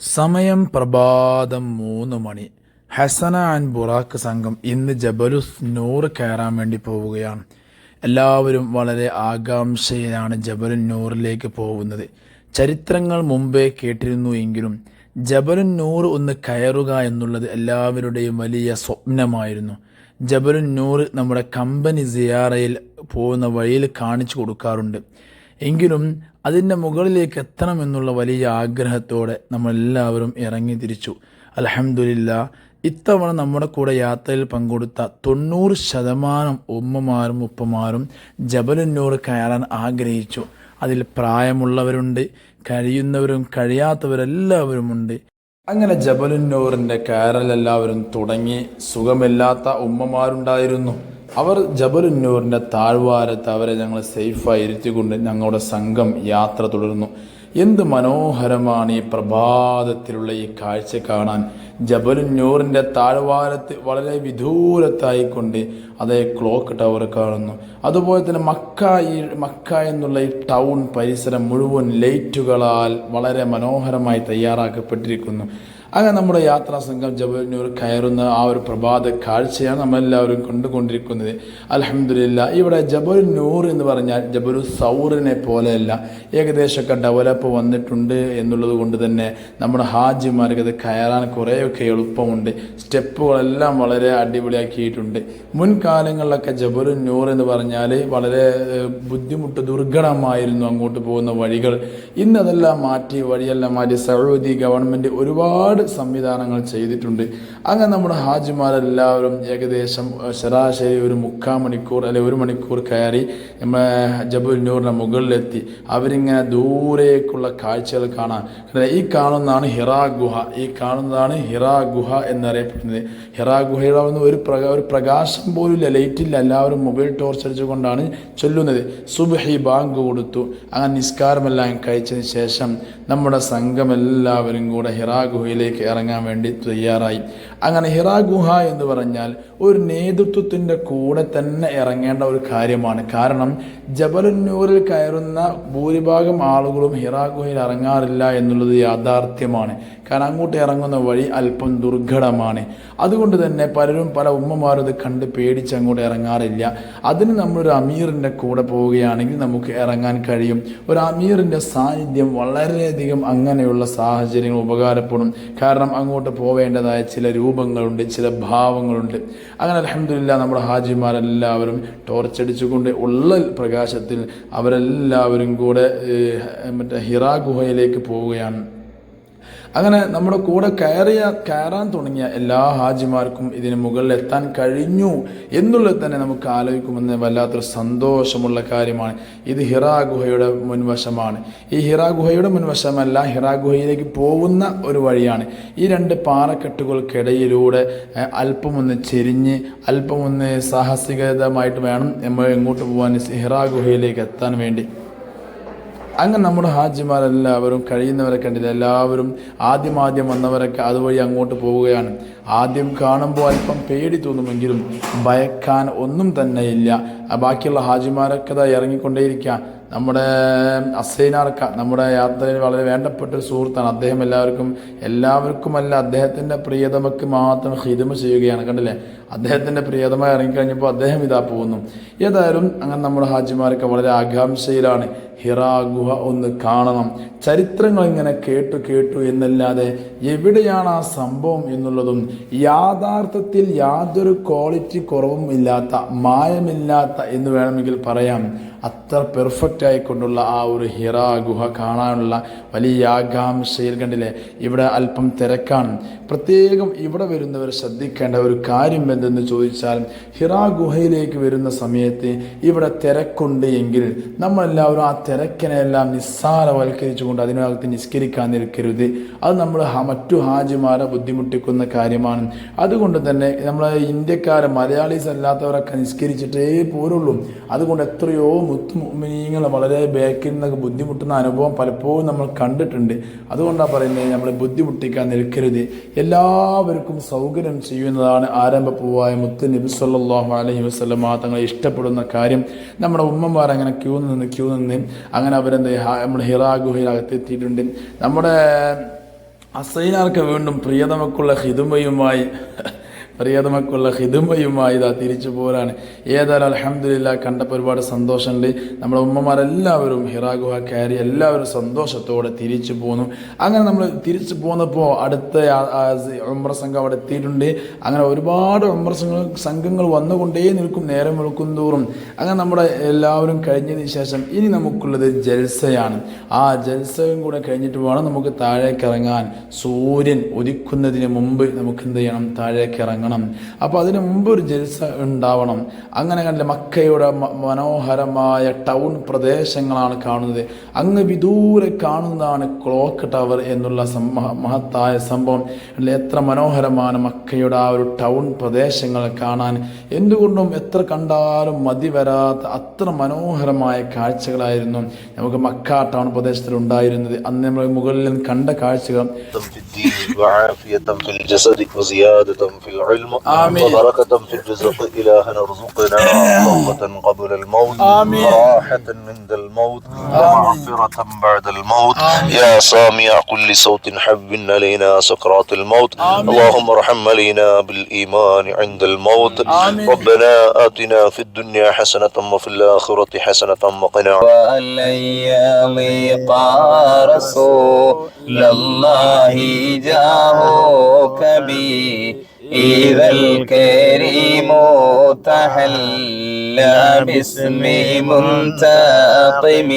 സമയം പ്രഭാതം മൂന്ന് മണി. ഹസന ആൻഡ് ബുറാക്ക് സംഘം ഇന്ന് ജബലുസ് നൂർ കയറാൻ വേണ്ടി പോവുകയാണ്. എല്ലാവരും വളരെ ആകാംക്ഷയിലാണ് ജബലുൻ നൂറിലേക്ക് പോകുന്നത്. ചരിത്രങ്ങൾ മുമ്പേ കേട്ടിരുന്നു എങ്കിലും ജബലുൻ നൂറ് ഒന്ന് കയറുക എന്നുള്ളത് എല്ലാവരുടെയും വലിയ സ്വപ്നമായിരുന്നു. ജബലുൻ നൂറ് നമ്മുടെ കമ്പനി സിയാറയിൽ പോകുന്ന വഴിയിൽ കാണിച്ചു കൊടുക്കാറുണ്ട്. എങ്കിലും അതിന്റെ മുകളിലേക്ക് എത്തണമെന്നുള്ള വലിയ ആഗ്രഹത്തോടെ നമ്മളെല്ലാവരും ഇറങ്ങി തിരിച്ചു. അലഹമില്ല ഇത്തവണ നമ്മുടെ കൂടെ യാത്രയിൽ പങ്കെടുത്ത തൊണ്ണൂറ് ശതമാനം ഉമ്മമാരും ഉപ്പമാരും ജബലുന്നൂർ കയറാൻ ആഗ്രഹിച്ചു. അതിൽ പ്രായമുള്ളവരുണ്ട് കഴിയുന്നവരും കഴിയാത്തവരെല്ലാവരുമുണ്ട്. അങ്ങനെ ജബലുന്നൂറിന്റെ കയറലെല്ലാവരും തുടങ്ങി സുഖമില്ലാത്ത ഉമ്മമാരുണ്ടായിരുന്നു. അവർ ജബലുന്നൂറിന്റെ താഴ്വാരത്ത് അവരെ ഞങ്ങൾ സേഫായി ഇരുത്തിക്കൊണ്ട് ഞങ്ങളുടെ സംഘം യാത്ര തുടരുന്നു. എന്ത് മനോഹരമാണ് ഈ പ്രഭാതത്തിലുള്ള ഈ കാഴ്ച കാണാൻ. ജബലുന്നൂറിന്റെ താഴ്വാരത്ത് വളരെ വിദൂരത്തായിക്കൊണ്ട് അതേ ക്ലോക്ക് ടവർ കാണുന്നു. അതുപോലെ തന്നെ മക്ക ഈ മക്ക എന്നുള്ള ഈ ടൗൺ പരിസരം മുഴുവൻ ലൈറ്റുകളാൽ വളരെ മനോഹരമായി തയ്യാറാക്കപ്പെട്ടിരിക്കുന്നു. അങ്ങനെ നമ്മുടെ യാത്രാ സംഘം ജബലിനൂർ കയറുന്ന ആ ഒരു പ്രഭാത കാഴ്ചയാണ് നമ്മളെല്ലാവരും കണ്ടുകൊണ്ടിരിക്കുന്നത്. അലഹമില്ല ഇവിടെ ജബൽ നൂർ എന്ന് പറഞ്ഞാൽ ജബലു സൗറിനെ പോലെയല്ല ഏകദേശമൊക്കെ ഡെവലപ്പ് വന്നിട്ടുണ്ട് എന്നുള്ളത് കൊണ്ട് തന്നെ നമ്മുടെ ഹാജിമാർക്ക് അത് കയറാൻ കുറേയൊക്കെ എളുപ്പമുണ്ട്. സ്റ്റെപ്പുകളെല്ലാം വളരെ അടിപൊളിയാക്കിയിട്ടുണ്ട്. മുൻകാലങ്ങളിലൊക്കെ ജബലിനൂർ എന്ന് പറഞ്ഞാൽ വളരെ ബുദ്ധിമുട്ട് ദുർഘടമായിരുന്നു അങ്ങോട്ട് പോകുന്ന വഴികൾ. ഇന്നതെല്ലാം മാറ്റി വഴിയെല്ലാം മാറ്റി സൗദി ഗവൺമെന്റ് ഒരുപാട് സംവിധാനങ്ങൾ ചെയ്തിട്ടുണ്ട്. അങ്ങനെ നമ്മുടെ ഹാജിമാരെല്ലാവരും ഏകദേശം ശരാശരി ഒരു മുക്കാൽ മണിക്കൂർ അല്ലെ ഒരു മണിക്കൂർ കയറി നമ്മളെ ജബുൽ നൂറിന്റെ മുകളിലെത്തി. അവരിങ്ങനെ ദൂരേക്കുള്ള കാഴ്ചകൾ കാണാൻ. ഈ കാണുന്നതാണ് ഹിറാ ഗുഹ. ഈ കാണുന്നതാണ് ഹിറാ ഗുഹ എന്നറിയപ്പെടുന്നത്. ഹിറാ ഗുഹയുടെ ഒരു പ്രകാ ഒരു പ്രകാശം പോലും ലൈറ്റില്ല എല്ലാവരും മൊബൈൽ ടോർച്ച് അടിച്ചുകൊണ്ടാണ് ചൊല്ലുന്നത്. സുബഹി ബാങ്ക് കൊടുത്തു. അങ്ങനെ നിസ്കാരമെല്ലാം കഴിച്ചതിന് ശേഷം നമ്മുടെ സംഘം എല്ലാവരും കൂടെ ഹിറാ ഗുഹയിലേക്ക് ഇറങ്ങാൻ വേണ്ടി തയ്യാറായി. അങ്ങനെ ഹിറാ ഗുഹ എന്ന് പറഞ്ഞാൽ ഒരു നേതൃത്വത്തിന്റെ കൂടെ തന്നെ ഇറങ്ങേണ്ട ഒരു കാര്യമാണ്. കാരണം ജബലന്നൂരിൽ കയറുന്ന ഭൂരിഭാഗം ആളുകളും ഹിറാ ഗുഹയിൽ ഇറങ്ങാറില്ല എന്നുള്ളത് യാഥാർത്ഥ്യമാണ്. കാരണം അങ്ങോട്ട് ഇറങ്ങുന്ന വഴി അല്പം ദുർഘടമാണ്. അതുകൊണ്ട് തന്നെ പലരും പല ഉമ്മമാരും ഇത് കണ്ട് പേടിച്ച് അങ്ങോട്ട് ഇറങ്ങാറില്ല. അതിന് നമ്മളൊരു അമീറിന്റെ കൂടെ പോവുകയാണെങ്കിൽ നമുക്ക് ഇറങ്ങാൻ കഴിയും. ഒരു അമീറിന്റെ സാന്നിധ്യം വളരെയധികം അങ്ങനെയുള്ള സാഹചര്യങ്ങൾ ഉപകാരപ്പെടും. കാരണം അങ്ങോട്ട് പോവേണ്ടതായ ചില രൂപങ്ങളുണ്ട് ചില ഭാവങ്ങളുണ്ട്. അങ്ങനെ അലഹമില്ല നമ്മുടെ ഹാജിമാരെല്ലാവരും ടോർച്ചടിച്ചുകൊണ്ട് ഉള്ള പ്രകാശത്തിൽ അവരെല്ലാവരും കൂടെ മറ്റേ ഹിറാ ഗുഹയിലേക്ക് പോവുകയാണ്. അങ്ങനെ നമ്മുടെ കൂടെ കയറിയ കയറാൻ തുടങ്ങിയ എല്ലാ ഹാജിമാർക്കും ഇതിന് മുകളിൽ എത്താൻ കഴിഞ്ഞു എന്നുള്ളത് തന്നെ നമുക്ക് ആലോചിക്കുമെന്ന് വല്ലാത്തൊരു സന്തോഷമുള്ള കാര്യമാണ്. ഇത് ഹിറാ ഗുഹയുടെ മുൻവശമാണ്. ഈ ഹിറാ ഗുഹയുടെ മുൻവശമല്ല ഹിറാ ഗുഹയിലേക്ക് പോകുന്ന ഒരു വഴിയാണ്. ഈ രണ്ട് പാറക്കെട്ടുകൾക്കിടയിലൂടെ അല്പമൊന്ന് ചെരിഞ്ഞ് അല്പമൊന്ന് സാഹസികതമായിട്ട് വേണം നമ്മൾ എങ്ങോട്ട് പോകാൻ ഹിറാ ഗുഹയിലേക്ക് എത്താൻ വേണ്ടി. അങ്ങനെ നമ്മുടെ ഹാജിമാരെല്ലാവരും കഴിയുന്നവരെ കണ്ടില്ല. എല്ലാവരും ആദ്യം ആദ്യം വന്നവരൊക്കെ അതുവഴി അങ്ങോട്ട് പോവുകയാണ്. ആദ്യം കാണുമ്പോൾ അല്പം പേടി തോന്നുമെങ്കിലും ഭയക്കാൻ ഒന്നും തന്നെയില്ല. ബാക്കിയുള്ള ഹാജിമാരൊക്കെ ഇറങ്ങിക്കൊണ്ടേയിരിക്കുക നമ്മുടെ അസൈനാർക്ക നമ്മുടെ യാത്രയിൽ വളരെ വേണ്ടപ്പെട്ട ഒരു സുഹൃത്താണ്. അദ്ദേഹം എല്ലാവർക്കും എല്ലാവർക്കുമല്ല അദ്ദേഹത്തിന്റെ പ്രിയതമക്ക് മാത്രം ഹിതമ ചെയ്യുകയാണ് കണ്ടില്ലേ? അദ്ദേഹത്തിന്റെ പ്രിയതമ ഇറങ്ങിക്കഴിഞ്ഞപ്പോൾ അദ്ദേഹം ഇതാ പോകുന്നു. ഏതായാലും അങ്ങനെ നമ്മുടെ ഹാജിമാരൊക്കെ വളരെ ആകാംക്ഷയിലാണ്. ഹിറാ ഗുഹ ഒന്ന് കാണണം. ചരിത്രങ്ങൾ ഇങ്ങനെ കേട്ടു കേട്ടു എന്നല്ലാതെ എവിടെയാണ് ആ സംഭവം എന്നുള്ളതും യാഥാർത്ഥ്യത്തിൽ യാതൊരു ക്വാളിറ്റി കുറവും ഇല്ലാത്ത മായമില്ലാത്ത എന്ന് വേണമെങ്കിൽ പറയാം. അത്ര പെർഫെക്റ്റ് ആയിക്കൊണ്ടുള്ള ആ ഒരു ഹിറ ഗുഹ കാണാനുള്ള വലിയ ആകാംക്ഷയിൽ കണ്ടില്ലേ? ഇവിടെ അല്പം തിരക്കാണ്. പ്രത്യേകം ഇവിടെ വരുന്നവർ ശ്രദ്ധിക്കേണ്ട ഒരു കാര്യം എന്തെന്ന് ചോദിച്ചാൽ ഹിറ ഗുഹയിലേക്ക് വരുന്ന സമയത്ത് ഇവിടെ തിരക്കുണ്ട് എങ്കിൽ നമ്മളെല്ലാവരും ആ തിരക്കിനെല്ലാം നിസ്സാരവൽക്കരിച്ചുകൊണ്ട് അതിനകത്ത് നിസ്കരിക്കാൻ നിൽക്കരുത്. അത് നമ്മൾ മറ്റു ഹാജിമാരെ ബുദ്ധിമുട്ടിക്കുന്ന കാര്യമാണ്. അതുകൊണ്ട് തന്നെ നമ്മളെ ഇന്ത്യക്കാരെ മലയാളീസ് അല്ലാത്തവരൊക്കെ നിസ്കരിച്ചിട്ടേ പോരുള്ളൂ. അതുകൊണ്ട് എത്രയോ മുത്തുമിനീങ്ങൾ വളരെ ബാക്കിൽ നിന്നൊക്കെ ബുദ്ധിമുട്ടുന്ന അനുഭവം പലപ്പോഴും നമ്മൾ കണ്ടിട്ടുണ്ട്. അതുകൊണ്ടാണ് പറയുന്നത് നമ്മൾ ബുദ്ധിമുട്ടിക്കാൻ നിൽക്കരുത്. എല്ലാവർക്കും സൗകര്യം ചെയ്യുന്നതാണ് ആരംഭപ്പൂവായ മുത്ത് നബി സല്ലാഹു അലൈഹി വസ്ലം തങ്ങളെ ഇഷ്ടപ്പെടുന്ന കാര്യം. നമ്മുടെ ഉമ്മമാർ അങ്ങനെ ക്യൂ നിന്ന് ക്യൂ നിന്ന് അങ്ങനെ അവരെന്ത് നമ്മൾ ഹിറാ ഗുഹയിലകത്ത് എത്തിയിട്ടുണ്ട് നമ്മുടെ അസൈനാർക്ക് വീണ്ടും പ്രിയതമക്കുള്ള ഹിതുമയുമായി പ്രിയതമക്കുള്ള ഹിതുമയുമായി ഇതാ തിരിച്ചു പോരാണ്. ഏതായാലും അലഹമില്ല കണ്ടപ്പോൾ ഒരുപാട് സന്തോഷമുണ്ട്. നമ്മുടെ ഉമ്മമാരെല്ലാവരും ഹിറാഗുഹ കയറി എല്ലാവരും സന്തോഷത്തോടെ തിരിച്ചു പോന്നു. അങ്ങനെ നമ്മൾ തിരിച്ചു പോന്നപ്പോൾ അടുത്ത ഉമ്ര സംഘം അവിടെ എത്തിയിട്ടുണ്ട്. അങ്ങനെ ഒരുപാട് ഉമ്ര സംഘങ്ങൾ വന്നുകൊണ്ടേ നിൽക്കും നേരം വെളുക്കും തോറും. അങ്ങനെ നമ്മുടെ എല്ലാവരും കഴിഞ്ഞതിന് ശേഷം ഇനി നമുക്കുള്ളത് ജൽസയാണ്. ആ ജൽസയും കൂടെ കഴിഞ്ഞിട്ട് വേണം നമുക്ക് താഴേക്ക് ഇറങ്ങാൻ. സൂര്യൻ ഉദിക്കുന്നതിന് മുമ്പ് നമുക്ക് എന്ത് ചെയ്യണം? താഴേക്ക് ഇറങ്ങണം. അപ്പോൾ അതിന് മുമ്പ് ഒരു ജൽസ ഉണ്ടാവണം. അങ്ങനെ കണ്ടില്ല മക്കയുടെ മനോഹരമായ ടൗൺ പ്രദേശങ്ങളാണ് കാണുന്നത്. അങ്ങ് വിദൂരെ കാണുന്നതാണ് ക്ലോക്ക് ടവർ എന്നുള്ള മഹത്തായ സംഭവം. എത്ര മനോഹരമാണ് മക്കയുടെ ആ ഒരു ടൗൺ പ്രദേശങ്ങൾ കാണാൻ. എന്തുകൊണ്ടും എത്ര കണ്ടാലും മതി വരാത്ത അത്ര മനോഹരമായ കാഴ്ചകളായിരുന്നു നമുക്ക് മക്ക ടൗൺ പ്രദേശത്തിൽ ഉണ്ടായിരുന്നത്. അന്ന് നമ്മൾ മുകളിൽ നിന്ന് കണ്ട കാഴ്ചകൾ. العلم آمين. وبركة في الرزق إلهنا ارزقنا توبة قبل الموت آمين. وراحة عند الموت ومغفرة بعد الموت. يا سامع كل صوت حب علينا سكرات الموت. اللهم ارحم علينا بالإيمان عند الموت. آمين. ربنا آتنا في الدنيا حسنة وفي الآخرة حسنة وقنا والأيام رسول الله جاهك بي إذا الكريم تحلى باسم منتقم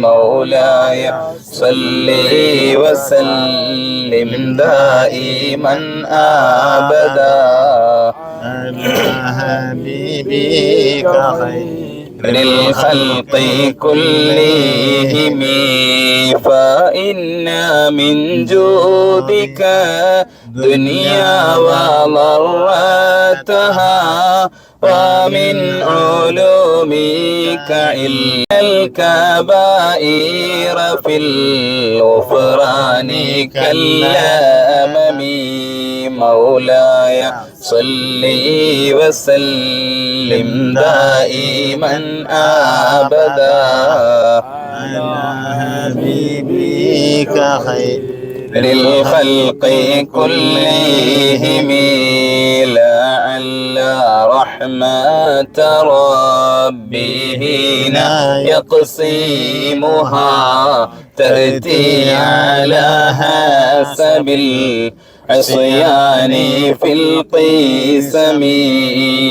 مولاي صل وسلم دائما أبدا. على حبيبك خير للخلق كلهم فإن من جودك دنيا وضرتها ومن علومك علم الكبائر في الغفران كالأمم مولاي صل وسلم دائما أبدا. على حبيبك خير. للخلق كلهم لعل رحمة ربه يقسمها تأتي على حسب العصيان في القسم.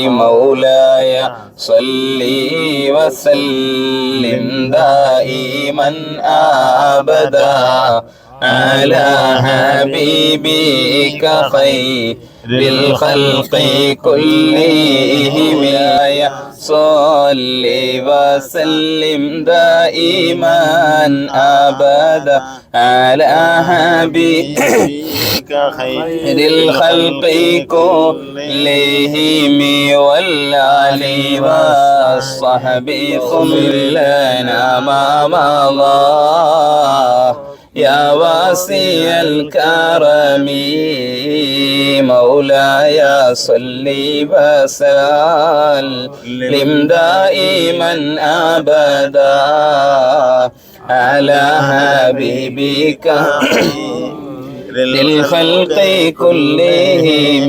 مولاي صل وسلم دائما أبدا. على حبيبك خير الخلق كلهم يا صل وسلم دائما أبدا. على حبيبك خير الخلق كلهم والآل والصحب ثم لنا ما مضى. يا واسع الكرم مولاي صل وسلم. دائما أبدا على حبيبك. للخلق كلهم.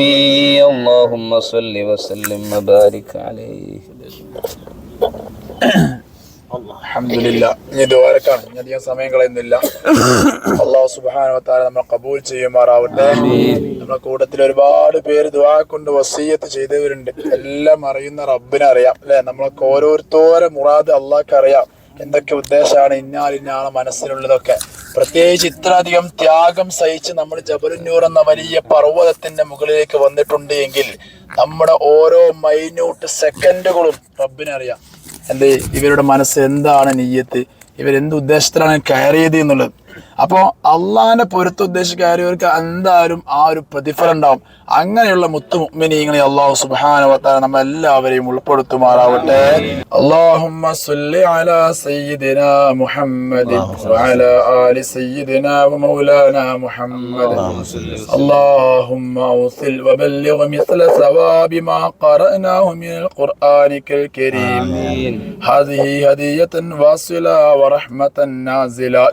اللهم صل وسلم وبارك عليه. ദ്വാരക്കാണ് ഇനി അധികം സമയം കളയുന്നില്ല. അള്ളാഹു സുബാനുവത്താല നമ്മൾ കബൂൽ ചെയ്യുമാറാവട്ടെ. നമ്മുടെ കൂട്ടത്തിൽ ഒരുപാട് പേര് ദ്വാ കൊണ്ട് വസീയത്ത് ചെയ്തവരുണ്ട്. എല്ലാം അറിയുന്ന റബ്ബിനെ അറിയാം അല്ലെ? നമ്മളൊക്കെ ഓരോരുത്തോരെ മുറാദ് അള്ളാഹ്ക്ക് അറിയാം എന്തൊക്കെ ഉദ്ദേശമാണ് ഇന്നാലിന്നാണ് മനസ്സിലുള്ളതൊക്കെ. പ്രത്യേകിച്ച് ഇത്രയധികം ത്യാഗം സഹിച്ച് നമ്മൾ ജബലുന്നൂർ എന്ന വലിയ പർവതത്തിന്റെ മുകളിലേക്ക് വന്നിട്ടുണ്ട് എങ്കിൽ നമ്മുടെ ഓരോ മൈന്യൂട്ട് സെക്കൻഡുകളും റബ്ബിനറിയാം. എന്ത് ഇവരുടെ മനസ്സ് എന്താണ് നെയ്യത്ത്? ഇവരെന്ത് ഉദ്ദേശത്തിലാണ് കയറിയത് എന്നുള്ളത്? അപ്പോൾ അള്ളാന്റെ പൊരുത്ത ഉദ്ദേശിച്ച് കയറിയവർക്ക് എന്തായാലും ആ ഒരു പ്രതിഫലം ഉണ്ടാവും അങ്ങനെയുള്ള മുത്തു മുഅ്മിനീങ്ങളെ അള്ളാഹു സുബ്ഹാനഹു വ തആല നമ്മ എല്ലാവരെയും ഉൾപ്പെടുത്തുമാറാവട്ടെ അല്ലാഹുമ്മ സ്വല്ലി അലാ സയ്യിദിനാ മുഹമ്മദ് വഅലാ ആലി സയ്യിദിനാ വമൗലാനാ മുഹമ്മദ് اللهم أوصل وبلغ مثل ثواب ما قرأناه من القرآن الكريم هذه هدية واصلة ورحمة نازلة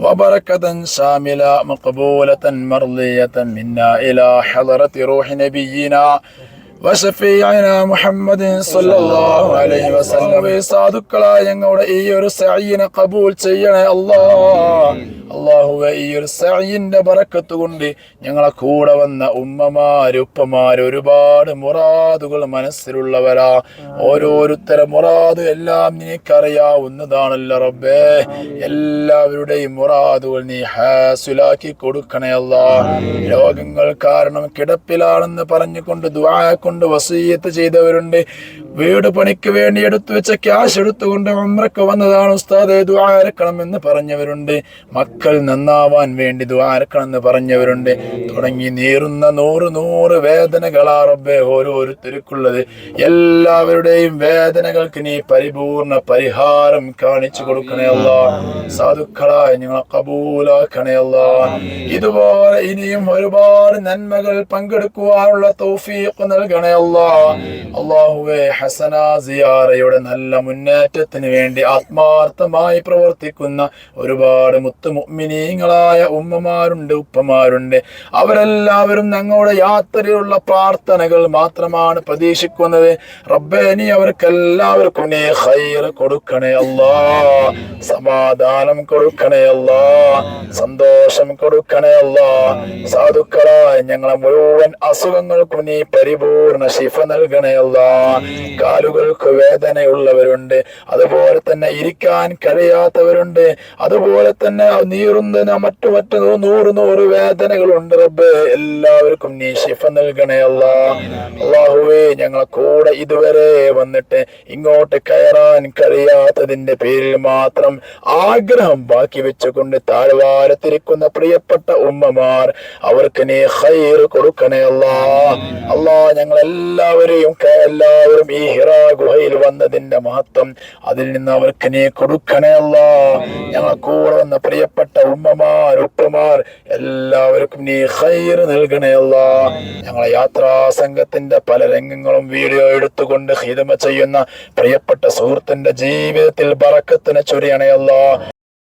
وبركة بركة شاملة مقبولة مرضية منا إلى حضرة روح نبينا وشفيعنا محمد صلى الله عليه وسلم സാധുക്കളായ ഞങ്ങളുടെ ഈ ഒരു സഈനെ കബൂൽ ചെയ്യണേ അല്ലാ അള്ളാഹുവെ ഈ ഒരു സഈന്റെ ബറക്കത്ത് കൊണ്ട് ഞങ്ങളെ കൂടെ വന്ന ഉമ്മമാരുപ്പമാർ ഒരുപാട് മുറാദുകൾ മനസ്സിലുള്ളവരാ. ഓരോരുത്തരെ മുറാദ് എല്ലാം നിനക്കറിയാവുന്നതാണല്ലോ റബ്ബേ. എല്ലാവരുടെയും മുറാദുകൾ നീ ഹാസുലാക്കി കൊടുക്കണേ അല്ലാ. രോഗങ്ങൾ കാരണം കിടപ്പിലാണെന്ന് പറഞ്ഞുകൊണ്ട് ദ്വാരക്കൊണ്ട് കൊണ്ട് വസീയത്ത് ചെയ്തവരുണ്ട്. വീട് പണിക്ക് വേണ്ടി എടുത്തു വെച്ച ക്യാഷ് എടുത്തുകൊണ്ട് ഉമ്രക്ക് വന്നതാണ് ഉസ്താദെ ദ്വാരക്കണം എന്ന് പറഞ്ഞവരുണ്ട്. മക്കൾ നന്നാവാൻ വേണ്ടി ദ്വാരക്കണം എന്ന് പറഞ്ഞവരുണ്ട്. തുടങ്ങി നീറുന്ന നൂറ് നൂറ് വേദനകളാ റബ്ബെ ഓരോരുത്തർക്കുള്ളത്. എല്ലാവരുടെയും വേദനകൾക്ക് നീ പരിപൂർണ പരിഹാരം കാണിച്ചു കൊടുക്കണേ അല്ല. സാധുക്കളായ ഞങ്ങളെ കബൂലാക്കണേ അല്ല. ഇതുപോലെ ഇനിയും ഒരുപാട് നന്മകൾ പങ്കെടുക്കുവാനുള്ള തൗഫീഖ് നൽകണേ അള്ളാഹുവെ ഹസന സിയാറയുടെ നല്ല മുന്നേറ്റത്തിന് വേണ്ടി ആത്മാർത്ഥമായി പ്രവർത്തിക്കുന്ന ഒരുപാട് മുത്തു മുഅ്മിനീങ്ങളായ ഉമ്മമാരുണ്ട് ഉപ്പമാരുണ്ട്. അവരെല്ലാവരും ഞങ്ങളുടെ യാത്രയിലുള്ള പ്രാർത്ഥനകൾ മാത്രമാണ് പ്രതീക്ഷിക്കുന്നത്. റബ്ബേ നീ അവർക്കെല്ലാവർക്കും ഹൈർ കൊടുക്കണേ അല്ലാ. സമാധാനം കൊടുക്കണേ അല്ലാ. സന്തോഷം കൊടുക്കണേ അല്ലാ. സാധുക്കളായ ഞങ്ങളെ മുഴുവൻ അസുഖങ്ങൾക്കും നീ പരിപൂർണ ശിഫ നൽകണേ അല്ലാ. കാലുകൾക്ക് വേദനയുള്ളവരുണ്ട്. അതുപോലെ തന്നെ ഇരിക്കാൻ കഴിയാത്തവരുണ്ട്. അതുപോലെ തന്നെ നീറുന്ന മറ്റു മറ്റു നൂറ് നൂറ് വേദനകളുണ്ട് റബ്ബ്. എല്ലാവർക്കും നീ ശിഫ നൽകണേ അല്ലാ. അള്ളാഹുവേ ഞങ്ങളെ കൂടെ ഇതുവരെ വന്നിട്ട് ഇങ്ങോട്ട് കയറാൻ കഴിയാത്തതിന്റെ പേരിൽ മാത്രം ആഗ്രഹം ബാക്കി വെച്ചുകൊണ്ട് താഴ്വാരത്തിരിക്കുന്ന പ്രിയപ്പെട്ട ഉമ്മമാർ അവർക്ക് നീ ഹൈർ കൊടുക്കണേ അല്ലാ. അല്ലാ ഞങ്ങൾ എല്ലാവരെയും എല്ലാവരും ഹിറ ഗുഹയിൽ വന്നതിന്റെ മഹത്വം അതിൽ നിന്ന് അവർക്ക് നീ കൊടുക്കണേ അല്ല. ഞങ്ങളെ കൂടെ വന്ന പ്രിയപ്പെട്ട ഉമ്മമാർ ഉപ്പമാർ എല്ലാവർക്കും നീ ഹൈർ നൽകണേ അല്ല. ഞങ്ങളെ യാത്രാ സംഘത്തിന്റെ പല രംഗങ്ങളും വീഡിയോ എടുത്തുകൊണ്ട് ഹിതമ ചെയ്യുന്ന പ്രിയപ്പെട്ട സുഹൃത്തിന്റെ ജീവിതത്തിൽ ബറക്കത്തിന് ചൊരിയണേ അല്ല.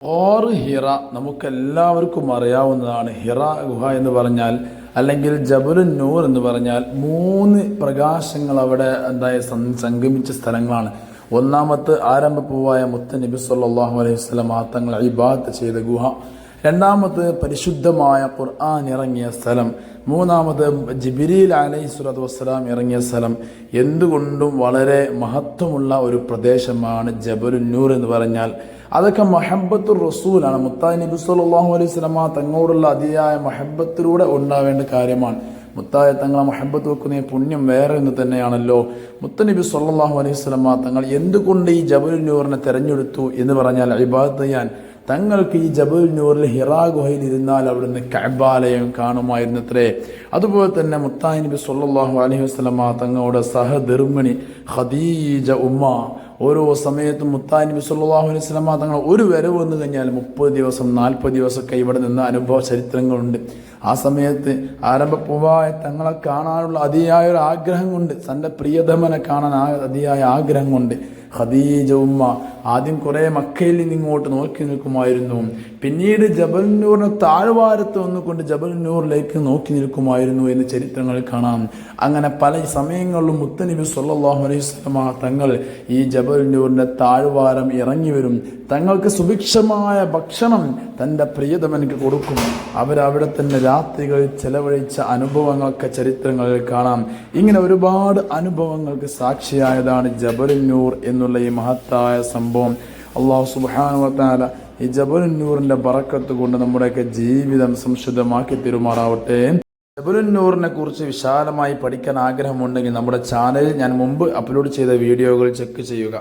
ഓർ ഹിറ നമുക്കെല്ലാവർക്കും അറിയാവുന്നതാണ്. ഹിറ ഗുഹ എന്ന് പറഞ്ഞാൽ അല്ലെങ്കിൽ ജബലുൻ നൂർ എന്ന് പറഞ്ഞാൽ മൂന്ന് പ്രകാശങ്ങൾ അവിടെ എന്തായ സംഗമിച്ച സ്ഥലങ്ങളാണ്. ഒന്നാമത്തെ ആരംഭപ്പൂവായ മുത്ത നബി സല്ലാഹു അലൈഹി വസല്ലം തങ്ങൾ ഇബാദത്ത് ചെയ്ത ഗുഹ. രണ്ടാമത് പരിശുദ്ധമായ ഖുർആൻ ഇറങ്ങിയ സ്ഥലം. മൂന്നാമത് ജിബിരിൽ അലൈഹി സ്വലാത്തു വസ്സലാം ഇറങ്ങിയ സ്ഥലം. എന്തുകൊണ്ടും വളരെ മഹത്വമുള്ള ഒരു പ്രദേശമാണ് ജബലുന്നൂർ എന്ന് പറഞ്ഞാൽ. അതൊക്കെ മഹബത്തുർ റസൂലാണ്. മുത്തായി നബി സല്ലാഹു അലൈഹി വസല്ലമ തങ്ങളോടുള്ള അതിയായ മഹബത്തിലൂടെ ഉണ്ടാവേണ്ട കാര്യമാണ്. മുത്തായ തങ്ങളെ മഹബത്ത് വെക്കുന്ന പുണ്യം വേറെ എന്ന് തന്നെയാണല്ലോ. മുത്തനബി സല്ലാഹു അലൈഹി വസല്ലമ തങ്ങൾ എന്തുകൊണ്ട് ഈ ജബലുന്നൂറിനെ തെരഞ്ഞെടുത്തു എന്ന് പറഞ്ഞാൽ അഭിഭാഗത്ത് ചെയ്യാൻ. തങ്ങൾക്ക് ഈ ജബൽ നൂറിൽ ഹിറാ ഗുഹയിൽ ഇരുന്നാൽ അവിടുന്ന് കബാലയം കാണുമായിരുന്നത്രേ. അതുപോലെ തന്നെ മുത്തായി നബി സല്ലാഹു അലൈഹി വസ്ലമ തങ്ങളുടെ സഹധർമ്മിണി ഖദീജ ഉമ്മ ഓരോ സമയത്തും മുത്തായി നബി സല്ലല്ലാഹു അലൈഹി വസല്ലം തങ്ങൾ ഒരു വരവ് വന്നു കഴിഞ്ഞാൽ മുപ്പത് ദിവസം നാൽപ്പത് ദിവസമൊക്കെ ഇവിടെ നിന്ന് അനുഭവ ചരിത്രങ്ങളുണ്ട്. ആ സമയത്ത് ആരംഭപ്പൂവായ തങ്ങളെ കാണാനുള്ള അതിയായ ഒരു ആഗ്രഹം കൊണ്ട് തന്റെ പ്രിയതമനെ കാണാൻ അതിയായ ആഗ്രഹം കൊണ്ട് ഖദീജ ഉമ്മ ആദ്യം കുറെ മക്കയിൽ നിന്ന് ഇങ്ങോട്ട് നോക്കി നിൽക്കുമായിരുന്നു. പിന്നീട് ജബൽനൂറിന് താഴ്വാരത്ത് വന്നുകൊണ്ട് ജബൽനൂറിലേക്ക് നോക്കി നിൽക്കുമായിരുന്നു എന്ന് ചരിത്രങ്ങൾ കാണാം. അങ്ങനെ പല സമയങ്ങളിലും മുത്തനബി സല്ലല്ലാഹു അലൈഹി വസല്ലമ തങ്ങൾ ഈ ജബൽനൂറിന്റെ താഴ്വാരം ഇറങ്ങി വരും. തങ്ങൾക്ക് സുഭിക്ഷമായ ഭക്ഷണം തന്റെ പ്രിയതമനക്ക് കൊടുക്കും. അവരവിടെ തന്നെ രാത്രികൾ ചെലവഴിച്ച അനുഭവങ്ങളൊക്കെ ചരിത്രങ്ങളിൽ കാണാം. ഇങ്ങനെ ഒരുപാട് അനുഭവങ്ങൾക്ക് സാക്ഷിയായതാണ് ജബലുന്നൂർ എന്നുള്ള ഈ മഹത്തായ സംഭവം. അള്ളാഹു സുബാനുവത്താല ഈ ജബലുന്നൂറിന്റെ ബറക്കത്ത് കൊണ്ട് നമ്മുടെയൊക്കെ ജീവിതം സംശുദ്ധമാക്കി തീരുമാറാവട്ടെ. ജബലുന്നൂറിനെ കുറിച്ച് വിശാലമായി പഠിക്കാൻ ആഗ്രഹമുണ്ടെങ്കിൽ നമ്മുടെ ചാനലിൽ ഞാൻ മുമ്പ് അപ്ലോഡ് ചെയ്ത വീഡിയോകൾ ചെക്ക് ചെയ്യുക.